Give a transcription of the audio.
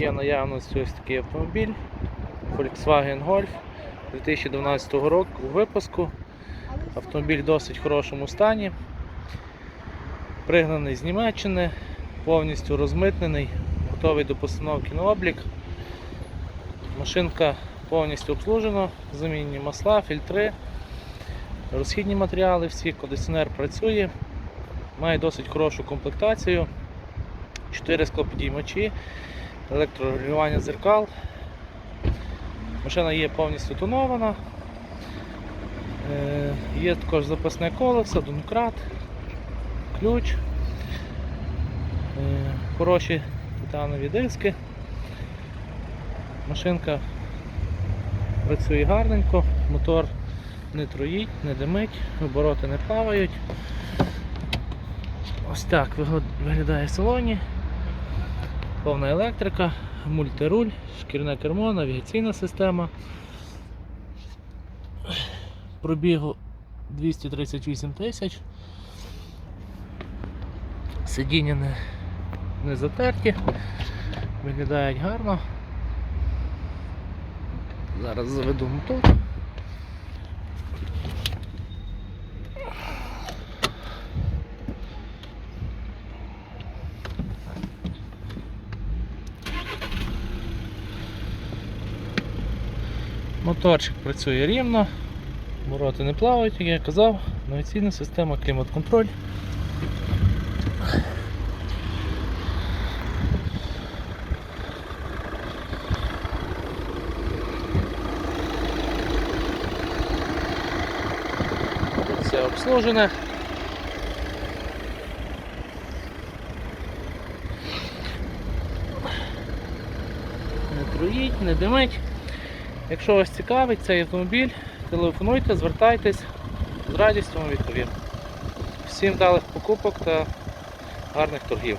Є наявності ось такий автомобіль Volkswagen Golf 2012 року випуску. Автомобіль в досить хорошому стані. Пригнаний з Німеччини, повністю розмитнений, готовий до постановки на облік. Машинка повністю обслужена, замінні масла, фільтри, розхідні матеріали, всі, кондиціонер працює, має досить хорошу комплектацію, 4 склопідіймачі, електрорегулювання дзеркал. Машина є повністю тонована. Е, Є також запасне колесо, домкрат, ключ, е, хороші титанові диски. Машинка працює гарненько, мотор не троїть, не димить, обороти не плавають. Ось так виглядає в салоні. Повна електрика, мультируль, шкірне кермо, навігаційна система. Пробігу 238 тисяч. Сидіння не, не затерті, виглядають гарно. Зараз заведу мотор. Моторчик працює рівно, вороти не плавають, як я казав, навіційна система, клімат-контроль. Все обслужене. Не труїть, не димить. Якщо вас цікавить цей автомобіль, телефонуйте, звертайтесь, з радістю вам відповім. Всім вдалих покупок та гарних торгів.